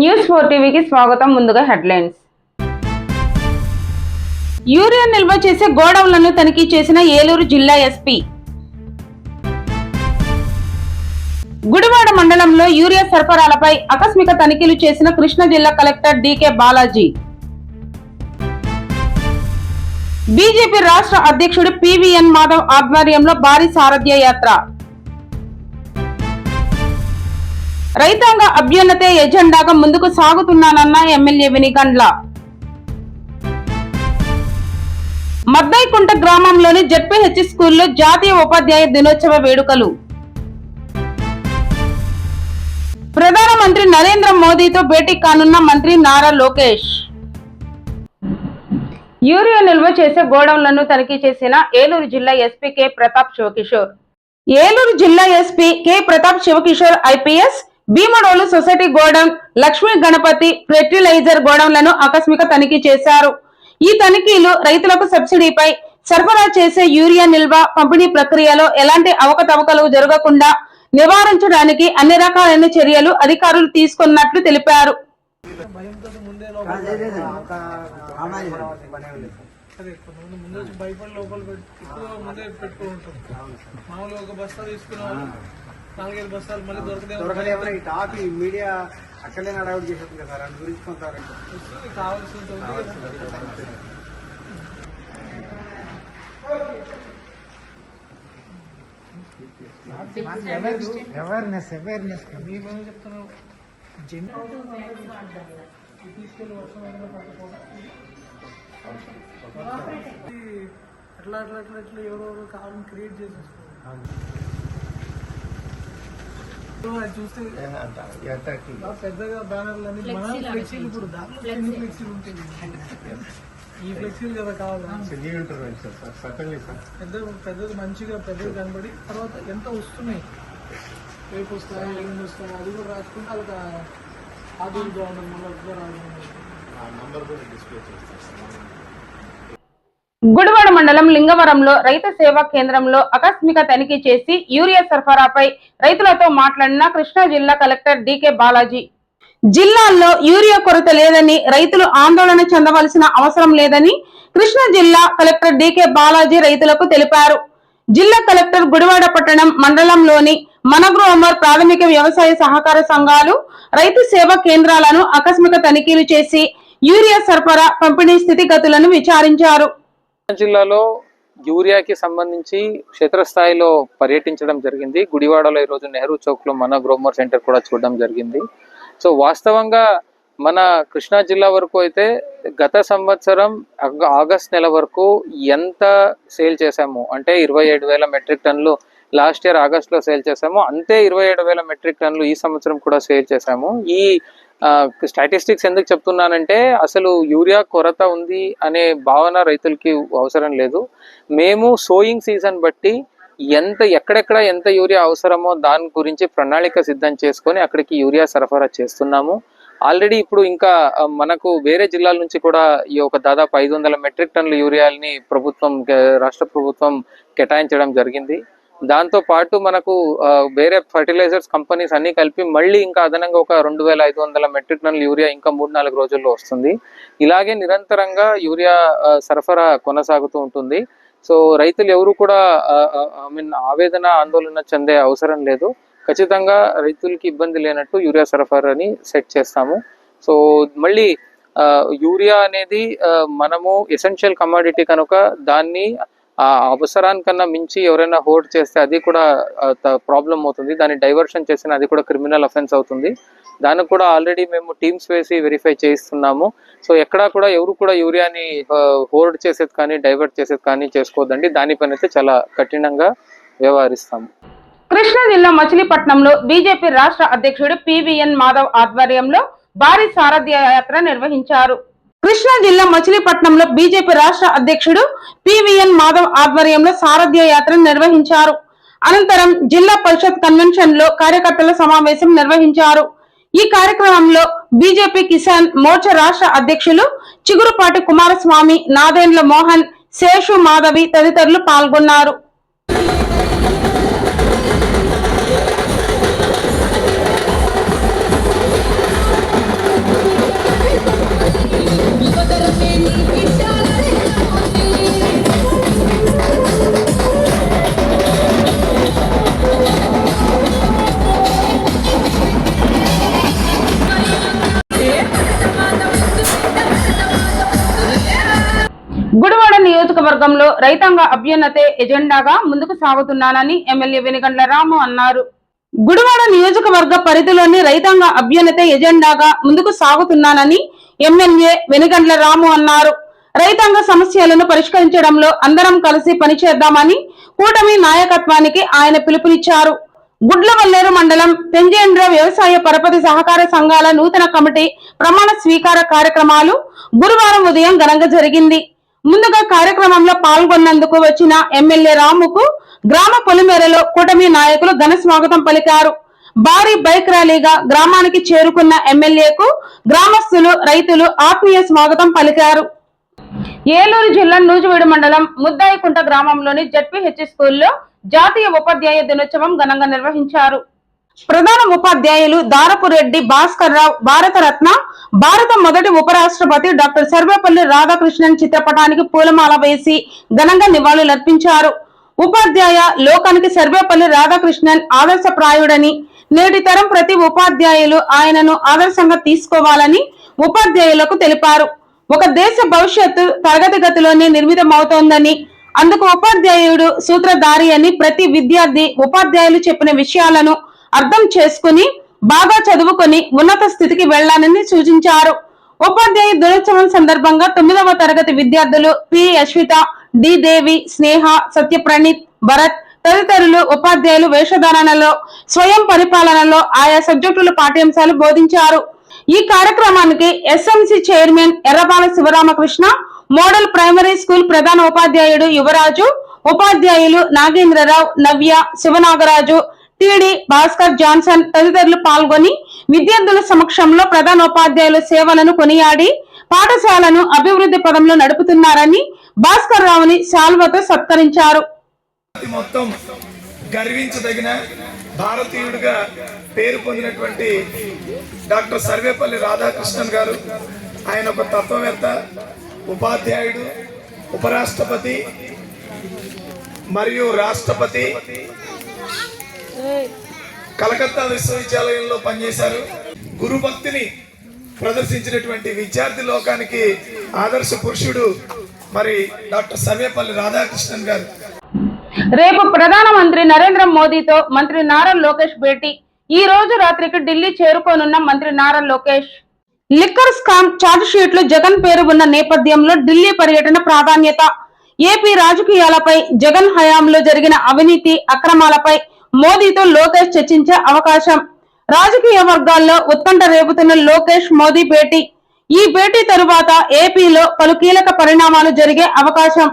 News four టీవీకి స్వాగతం ముందుగా హెడ్లైన్స్. యూరియా నిల్వ చేసే గోడౌన్లను తనిఖీ చేసిన ఏలూరు జిల్లా ఎస్పీ. గుడివాడ మండలంలో యూరియా సరఫరాలపై ఆకస్మిక తనిఖీలు చేసిన కృష్ణా జిల్లా కలెక్టర్ డికే బాలాజీ. బీజేపీ రాష్ట్ర అధ్యక్షుడు పివిఎన్ మాధవ్ ఆధ్వర్యంలో భారీ సారథ్య యాత్ర. రైతాంగ అభ్యున్నతే ఎజెండాగా ముందుకు సాగుతున్నానన్న ఎమ్మెల్యే వినిగండ్ల. మద్దైకుంట గ్రామంలోని జడ్పీహెచ్ స్కూల్లో జాతీయ ఉపాధ్యాయ దినోత్సవ వేడుకలు. ప్రధానమంత్రి నరేంద్ర మోదీతో భేటీ కానున్న మంత్రి నారా లోకేష్. యూరియా నిల్వ చేసే గోడౌన్లను తనిఖీ చేసిన ఏలూరు జిల్లా ఎస్పీ కె ప్రతాప్ శివకిషోర్. ఏలూరు జిల్లా SP K Pratap Shivakishore IPS Bhimadolu society godown Lakshmi Ganapathi fertiliser గోడౌన్లను ఆకస్మిక తనిఖీ చేశారు. ఈ తనిఖీలు రైతులకు సబ్సిడీపై సరఫరా చేసే యూరియా నిల్వ పంపిణీ ప్రక్రియలో ఎలాంటి అవకతవకలు జరగకుండా నివారించడానికి అన్ని రకాలైన చర్యలు అధికారులు తీసుకున్నట్లు తెలిపారు. అదే కొంతమంది ముందు భయపడి లోపల ఎక్కువ ముందే మామూలుగా ఒక బస్తా తీసుకున్నాం. నాలుగైదు బస్తాలు మళ్ళీ దొరకదే దొరకదేమో ఈ టాక్ ఈ మీడియా అక్కడే అడౌట్ చేసేస్తుంది కదా సార్ అందు గురించి కొంత ఉంది. అవేర్నెస్ అవేర్నెస్ మేమేమో చెప్తున్నాం జన్ తీసుకెళ్ళి అట్లా అట్లా అట్లా అట్లా ఎవరో కావాలని క్రియేట్ చేసేసుకోవాలి. చూస్తే పెద్దగా బ్యానర్లు అన్ని మన ఫ్లెక్సీలు ఇప్పుడు దాంట్లో ఫ్లెక్సీలు ఉంటాయి ఈ ఫ్లెక్సీలు కదా కావాలి పెద్ద పెద్దది మంచిగా పెద్దది కనబడి తర్వాత ఎంత వస్తున్నాయి రేపు వస్తాయి ఎల్లుండి వస్తాయి అది కూడా రాసుకుంటే అది ఆధునిక ఉండదు మళ్ళీ డిస్ప్లే రాదు గుడివాడ మండలం లింగవరంలో రైతు సేవా కేంద్రంలో ఆకస్మిక తనిఖీ చేసి యూరియా సరఫరాపై రైతులతో మాట్లాడిన కృష్ణా జిల్లా కలెక్టర్ డికే బాలాజీ. జిల్లాల్లో యూరియా కొరత లేదని రైతులు ఆందోళన చెందవలసిన అవసరం లేదని కృష్ణా జిల్లా కలెక్టర్ డికే బాలాజీ రైతులకు తెలిపారు. జిల్లా కలెక్టర్ గుడివాడ పట్టణం మండలంలోని మనగ్రోమర్ ప్రాథమిక వ్యవసాయ సహకార సంఘాలు రైతు సేవా కేంద్రాలను ఆకస్మిక తనిఖీలు చేసి యూరియా సరఫరా పంపిణీ స్థితిగతులను విచారించారు. జిల్లాలో యూరియాకి సంబంధించి క్షేత్రస్థాయిలో పర్యటించడం జరిగింది. గుడివాడలో ఈరోజు నెహ్రూ చౌక్లో మన గ్రోమర్ సెంటర్ కూడా చూడడం జరిగింది. సో వాస్తవంగా మన కృష్ణా జిల్లా వరకు అయితే గత సంవత్సరం ఆగస్ట్ నెల వరకు ఎంత సేల్ చేశాము? అంటే ఇరవై ఏడు వేల మెట్రిక్ టన్నులు లాస్ట్ ఇయర్ ఆగస్ట్లో సేల్ చేశాము. అంతే ఇరవై ఏడు వేల మెట్రిక్ టన్నులు ఈ సంవత్సరం కూడా సేల్ చేశాము. ఈ స్టాటిస్టిక్స్ ఎందుకు చెప్తున్నానంటే అసలు యూరియా కొరత ఉంది అనే భావన రైతులకి అవసరం లేదు. మేము సోయింగ్ సీజన్ బట్టి ఎంత ఎక్కడెక్కడ ఎంత యూరియా అవసరమో దాని గురించి ప్రణాళిక సిద్ధం చేసుకొని అక్కడికి యూరియా సరఫరా చేస్తున్నాము. ఆల్రెడీ ఇప్పుడు ఇంకా మనకు వేరే జిల్లాల నుంచి కూడా ఈ ఒక దాదాపు ఐదు వందల మెట్రిక్ టన్నుల యూరియాలని ప్రభుత్వం రాష్ట్ర ప్రభుత్వం కేటాయించడం జరిగింది. దాంతో పాటు మనకు వేరే ఫర్టిలైజర్స్ కంపెనీస్ అన్ని కలిపి మళ్ళీ ఇంకా అదనంగా ఒక రెండు వేల ఐదు వందల మెట్రిక్ టన్నుల యూరియా ఇంకా మూడు నాలుగు రోజుల్లో వస్తుంది. ఇలాగే నిరంతరంగా యూరియా సరఫరా కొనసాగుతూ ఉంటుంది. సో రైతులు ఎవరు కూడా ఐ మీన్ ఆవేదన ఆందోళన చెందే అవసరం లేదు. ఖచ్చితంగా రైతులకి ఇబ్బంది లేనట్టు యూరియా సరఫరాని సెట్ చేస్తాము. సో మళ్ళీ యూరియా అనేది మనము ఎసెన్షియల్ కమాడిటీ కనుక దాన్ని ఆ అవసరానికన్నా మించి ఎవరైనా హోల్డ్ చేస్తే అది కూడా ప్రాబ్లం అవుతుంది. దాన్ని డైవర్షన్ చేసిన అది కూడా క్రిమినల్ అఫెన్స్ అవుతుంది. దానికి కూడా ఆల్రెడీ మేము టీమ్స్ వేసి వెరిఫై చేయిస్తున్నాము. సో ఎక్కడా కూడా ఎవరు కూడా యూరియాని హోల్డ్ చేసేది కానీ డైవర్ట్ చేసేది కానీ చేసుకోవద్దండి. దానిపైన అయితే చాలా కఠినంగా వ్యవహరిస్తాము. కృష్ణా జిల్లా మచిలీపట్నంలో బీజేపీ రాష్ట్ర అధ్యక్షుడు పివిఎన్ మాధవ్ ఆధ్వర్యంలో భారీ సారథ్య యాత్ర నిర్వహించారు. కృష్ణా జిల్లా మచిలీపట్నంలో బీజేపీ రాష్ట్ర అధ్యక్షుడు పివిఎన్ మాధవ్ ఆధ్వర్యంలో సారథ్య యాత్ర నిర్వహించారు. అనంతరం జిల్లా పరిషత్ కన్వెన్షన్లో కార్యకర్తల సమావేశం నిర్వహించారు. ఈ కార్యక్రమంలో బీజేపీ కిసాన్ మోర్చా రాష్ట్ర అధ్యక్షులు చిగురుపాటి కుమారస్వామి నాదేండ్ల మోహన్ శేషు మాధవి తదితరులు పాల్గొన్నారు. నియోజకవర్గంలో రైతాంగ అభ్యున్నతే ఎజెండాగా ముందుకు సాగుతున్నానని ఎమ్మెల్యే వెనుగండ్ల రాము అన్నారు. గుడివాడ నియోజకవర్గ పరిధిలోని రైతాంగ అభ్యున్నతే ఎజెండాగా ముందుకు సాగుతున్నానని ఎమ్మెల్యే వెనుగండ్ల రాము అన్నారు. రైతాంగ సమస్యలను పరిష్కరించడంలో అందరం కలిసి పనిచేద్దామని కూటమి నాయకత్వానికి ఆయన పిలుపునిచ్చారు. గుడ్లవల్లేరు మండలం పెంజేంద్ర వ్యవసాయ పరపతి సహకార సంఘాల నూతన కమిటీ ప్రమాణ స్వీకార కార్యక్రమాలు గురువారం ఉదయం ఘనంగా జరిగింది. ముందుగా కార్యక్రమంలో పాల్గొన్నందుకు వచ్చిన ఎమ్మెల్యే రాముకు గ్రామ పొలిమేరలో కూటమి నాయకులు ఘన స్వాగతం పలికారు. భారీ బైక్ ర్యాలీగా గ్రామానికి చేరుకున్న ఎమ్మెల్యేకు గ్రామస్తులు రైతులు ఆత్మీయ స్వాగతం పలికారు. ఏలూరు జిల్లా నూజివీడు మండలం ముద్దాయికుంట గ్రామంలోని జడ్పీహెచ్ స్కూల్లో జాతీయ ఉపాధ్యాయ దినోత్సవం ఘనంగా నిర్వహించారు. ప్రధాన ఉపాధ్యాయులు దారపు రెడ్డి భాస్కర్ రావు భారతరత్న భారత మొదటి ఉపరాష్ట్రపతి డాక్టర్ సర్వేపల్లి రాధాకృష్ణన్ చిత్రపటానికి పూలమాల వేసి ఘనంగా నివాళులర్పించారు ఉపాధ్యాయ లోకానికి సర్వేపల్లి రాధాకృష్ణన్ ఆదర్శప్రాయుడని నేటి తరం ప్రతి ఉపాధ్యాయులు ఆయనను ఆదర్శంగా తీసుకోవాలని ఉపాధ్యాయులకు తెలిపారు. ఒక దేశ భవిష్యత్తు తరగతి గతిలోనే నిర్మితమవుతోందని అందుకు ఉపాధ్యాయుడు సూత్రధారి అని ప్రతి విద్యార్థి ఉపాధ్యాయులు చెప్పిన విషయాలను అర్థం చేసుకుని బాగా చదువుకొని ఉన్నత స్థితికి వెళ్ళాలని సూచించారు. ఉపాధ్యాయ దినోత్సవం సందర్భంగా తొమ్మిదవ తరగతి విద్యార్థులు పి. అశ్విత డి. దేవి స్నేహ సత్య ప్రణీత్ భరత్ తదితరులు ఉపాధ్యాయులు వేషధారణలో స్వయం పరిపాలనలో ఆయా సబ్జెక్టుల పాఠ్యాంశాలు బోధించారు. ఈ కార్యక్రమానికి SMC chairman Errabala Sivaramakrishna model primary school ప్రధాన ఉపాధ్యాయుడు యువరాజు ఉపాధ్యాయులు నాగేంద్రరావు నవ్య శివనాగరాజు టిడి భాస్కర్ జాన్సన్ తదితరులు పాల్గొని విద్యార్థుల సమక్షంలో ప్రధానోపాధ్యాయుల సేవలను కొనియాడి పాఠశాలను అభివృద్ధి పదంలో నడుపుతున్నారని భాస్కర్ రావుని శాల్వతో సత్కరించారు. మొత్తం గర్వించదగిన భారతీయుడిగా పేరు పొందినటువంటి డాక్టర్ సర్వేపల్లి రాధాకృష్ణన్ గారు ఆయన ఒక తత్వవేత్త ఉపాధ్యాయుడు ఉపరాష్ట్రపతి మరియు రాష్ట్రపతి కలకత్తా విశ్వవిద్యాలయంలో పనిచేశారు. గురుభక్తిని ప్రదర్శించినటువంటి విద్యార్థి లోకానికి ఆదర్శ పురుషుడు మరి డాక్టర్ సర్వేపల్లి రాధాకృష్ణన్ గారు. రేపు ప్రధానమంత్రి నరేంద్ర మోదీతో మంత్రి నారా లోకేష్ భేటీ. ఈ రోజు రాత్రికి ఢిల్లీ చేరుకోనున్న మంత్రి Nara Lokesh. Liquor scam charge షీట్లు జగన్ పేరు ఉన్న నేపథ్యంలో ఢిల్లీ పర్యటన ప్రాధాన్యత. ఏపీ రాజకీయాలపై జగన్ హయాంలో జరిగిన అవినీతి అక్రమాలపై మోదీతో లోకేష్ చర్చించే అవకాశం. రాజకీయ వర్గాల్లో ఉత్కంఠ రేపుతున్న లోకేష్ మోదీ భేటీ. ఈ భేటీ తరువాత ఏపీలో పలు కీలక పరిణామాలు జరిగే అవకాశం.